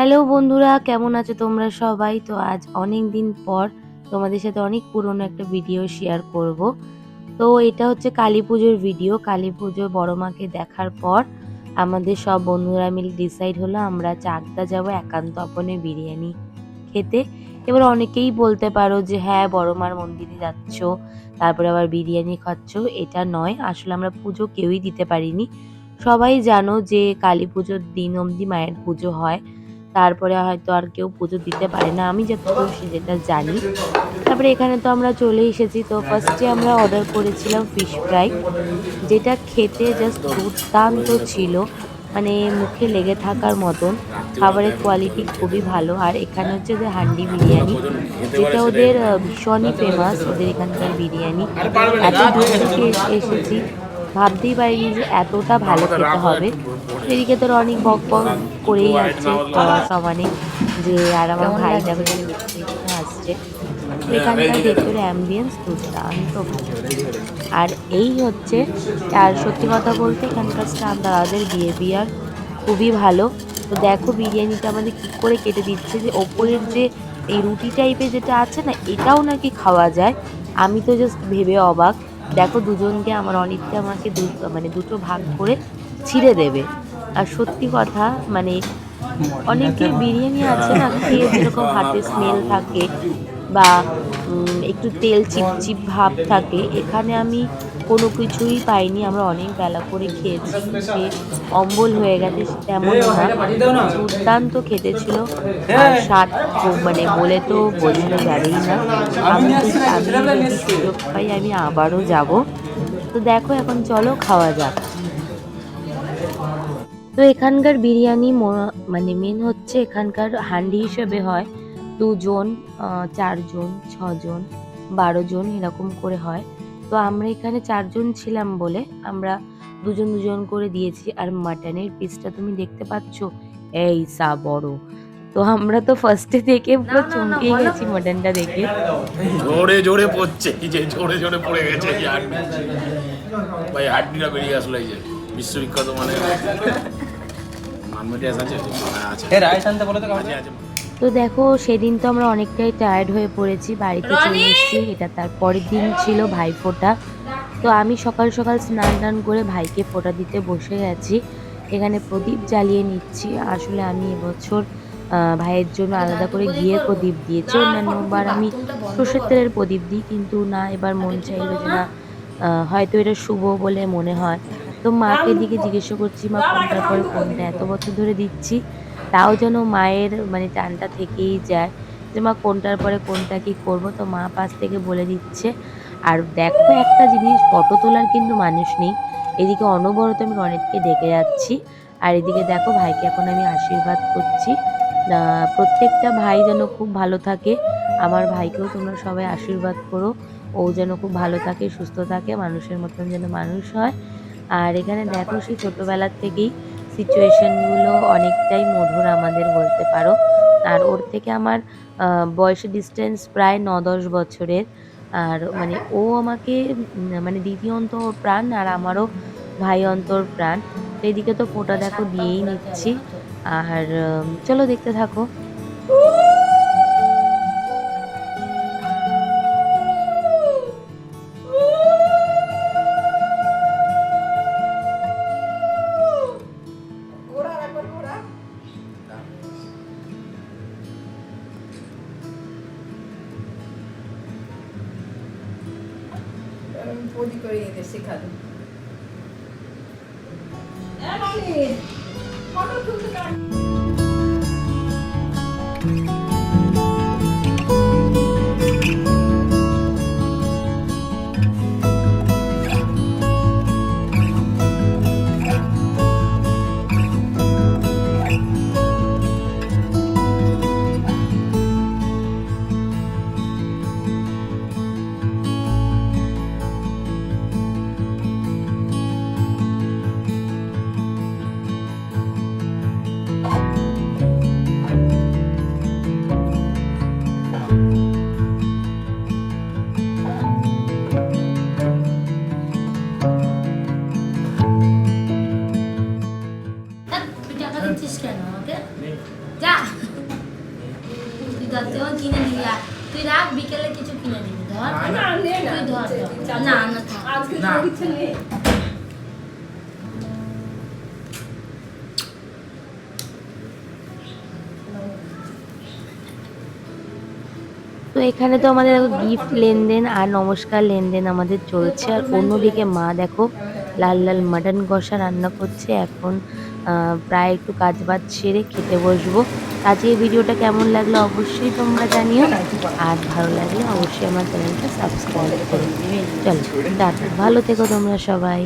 Hello বন্ধুরা, কেমন আছো তোমরা সবাই? তো আজ অনেক দিন পর তোমাদের সাথে অনেক পুরনো একটা ভিডিও শেয়ার করব। তো এটা হচ্ছে কালী পুজোর ভিডিও কালী পুজো বড় মাকে দেখার পর আমাদের সব বন্ধুরা মিলে ডিসাইড হলো আমরা চাকদা যাব একান্ত আপনে বিরিয়ানি খেতে। এবার অনেকেই বলতে পারো যে হ্যাঁ বড় মার মন্দিরে যাচ্ছ, তারপরে আবার বিরিয়ানি খাচ্ছ। এটা নয়, আসলে আমরা পুজো কেউই দিতে পারিনি। সবাই জানো যে কালী পুজোর দিন অবধি মায়ের পুজো হয়। তারপরে হয়তো আর কেউ পুজো দিতে পারে না, আমি যতটুকু যেটা জানি। তারপরে এখানে তো আমরা চলে এসেছি, তো ফার্স্টে আমরা অর্ডার করেছিলাম ফিশ ফ্রাই যেটা খেতে জাস্ট দুর্দান্ত ছিল মানে মুখে লেগে থাকার মতন। খাবারের কোয়ালিটি খুবই ভালো, আর এখানে হচ্ছে যে হান্ডি বিরিয়ানি, যেটা ওদের ভীষণই ফেমাস ওদের এখানকার বিরিয়ানি। এত দূর থেকে এসেছি ভাবতেই পারিনি যে এতটা ভালো খেতে হবে। এদিকে তোর অনেক বক বক করেই যাচ্ছে। খাওয়া সমানে যে আর আমার ভাই যাবে আসছে। তো এখানকার ভেতরে অ্যাম্বিয়েন্স দুর্দান্ত। আর এই হচ্ছে আর সত্যি কথা বলতে এখানকার স্টাফ দাদাদের বিহেভিয়ার খুবই ভালো। তো দেখো বিরিয়ানিটা আমাদের কী করে কেটে দিচ্ছে যে ওপরের যে এই রুটি টাইপের যেটা আছে না এটাও নাকি খাওয়া যায়। আমি তো জাস্ট ভেবে অবাক। দেখো দুজনকে আমার অনিতকে আমাকে দু- মানে দুটো ভাগ করে ছিঁড়ে দেবে। আর সত্যি কথা মানে অনেকে বিরিয়ানি আছে না, খেয়ে যেরকম হাতে স্মেল থাকে, বা একটু তেল চিপচিপ ভাব থাকে এখানে আমি কোনো কিছুই পাইনি। আমরা অনেক বেলা করে খেয়েছি খেয়ে অম্বল হয়ে গেছে তেমন না, দুর্দান্ত খেতে ছিল। স্বাদ মানে বলে তো বোঝানো যাবেই না। আমি সুযোগ পাই আমি আবারও যাব। তো দেখো এখন চলো খাওয়া যাক। তো এখানকার বিরিয়ানি মানে মেন হচ্ছে এখানকার হান্ডি হিসেবে হয়। দুজন চারজন ছজন বারো জন এরকম করে হয়। তো আমরা এখানে চারজন ছিলাম বলে আমরা দুজন দুজন করে দিয়েছি। আর মাটনের পিসটা তুমি দেখতে পাচ্ছ? এই সা বড়। তো আমরা তো ফার্স্টে দেখে পুরো চমকে গেছি মাটনটা দেখে। জোরে জোরে পড়ছে। এই যে জোরে জোরে পড়ে গেছে এই হাড্ডি। ভাই হাড্ডিটা বেরিয়ে আসলো এই যে। বিশ্ববিখ্যাত মানে মানমেটিয়াস আছে? হ্যাঁ, আছে। এ রাইস আনতে বলে তো আছে আছে। তো দেখো সেদিন তো আমরা অনেকটাই টায়ার্ড হয়ে পড়েছি। বাড়িতে চলে এসেছি। এটা তার পরের দিন ছিল ভাই ফোঁটা তো আমি সকাল সকাল স্নান টান করে ভাইকে ফোঁটা দিতে বসে গেছি এখানে প্রদীপ জ্বালিয়ে নিচ্ছি। আসলে আমি এবছর ভাইয়ের জন্য আলাদা করে গিয়ে প্রদীপ দিয়েছি। অন্যান্যবার আমি সর্ষের তেলের প্রদীপ দিই কিন্তু না এবার মন চাইলো যে না। হয়তো এটা শুভ বলে মনে হয়। তো মাকে দিকে জিজ্ঞেস করছি মা কোনটার পরে কোনটা এত বছর ধরে দিচ্ছি। তাও যেন মায়ের মানে টানটা থেকেই যায় যে মা কোনটার পরে কোনটা কি করব, তো মা পাশ থেকে বলে দিচ্ছে। আর দেখো একটা জিনিস, ফটো তোলার কিন্তু মানুষ নেই। এদিকে অনবরত আমি রনেটকে ডেকে যাচ্ছি। আর এদিকে দেখো ভাইকে এখন আমি আশীর্বাদ করছি। প্রত্যেকটা ভাই যেন খুব ভালো থাকে। আমার ভাইকেও তোমরা সবাই আশীর্বাদ করো। ও যেন খুব ভালো থাকে, সুস্থ থাকে, মানুষের মতন যেন মানুষ হয়। আর এখানে দেখো সেই ছোটোবেলার থেকেই সিচুয়েশনগুলো অনেকটাই মধুর আমাদের বলতে পারো। আর ওর থেকে আমার বয়স ডিস্টেন্স প্রায় ন দশ বছরের। আর মানে ও আমাকে মানে দিদি অন্তর প্রাণ আর আমারও ভাই অন্তর প্রাণ এদিকে তো ফোটা দেখো দিয়েই নিচ্ছি। আর চলো দেখতে থাকো। পদি করে এদের শেখালো। তো যা তুই ধর তুই আমার কিনে দিবি আর তুই রাখ বিকেলে কিছু কিনে দিবি ধর না, নে না। তুই ধর ধর। না না আজকে না। নেই তো এখানে তো আমাদের দেখো গিফট লেনদেন আর নমস্কার লেনদেন আমাদের চলছে। আর অন্যদিকে মা দেখো লাল লাল মাটন কষা রান্না করছে। এখন প্রায় একটু কাজ বাজ সেরে খেতে বসবো। আজকে ভিডিওটা কেমন লাগল অবশ্যই তোমরা জানিও। আর ভালো লাগলে অবশ্যই আমার চ্যানেলটা সাবস্ক্রাইব করো। চলো ভালো থেকো তোমরা সবাই।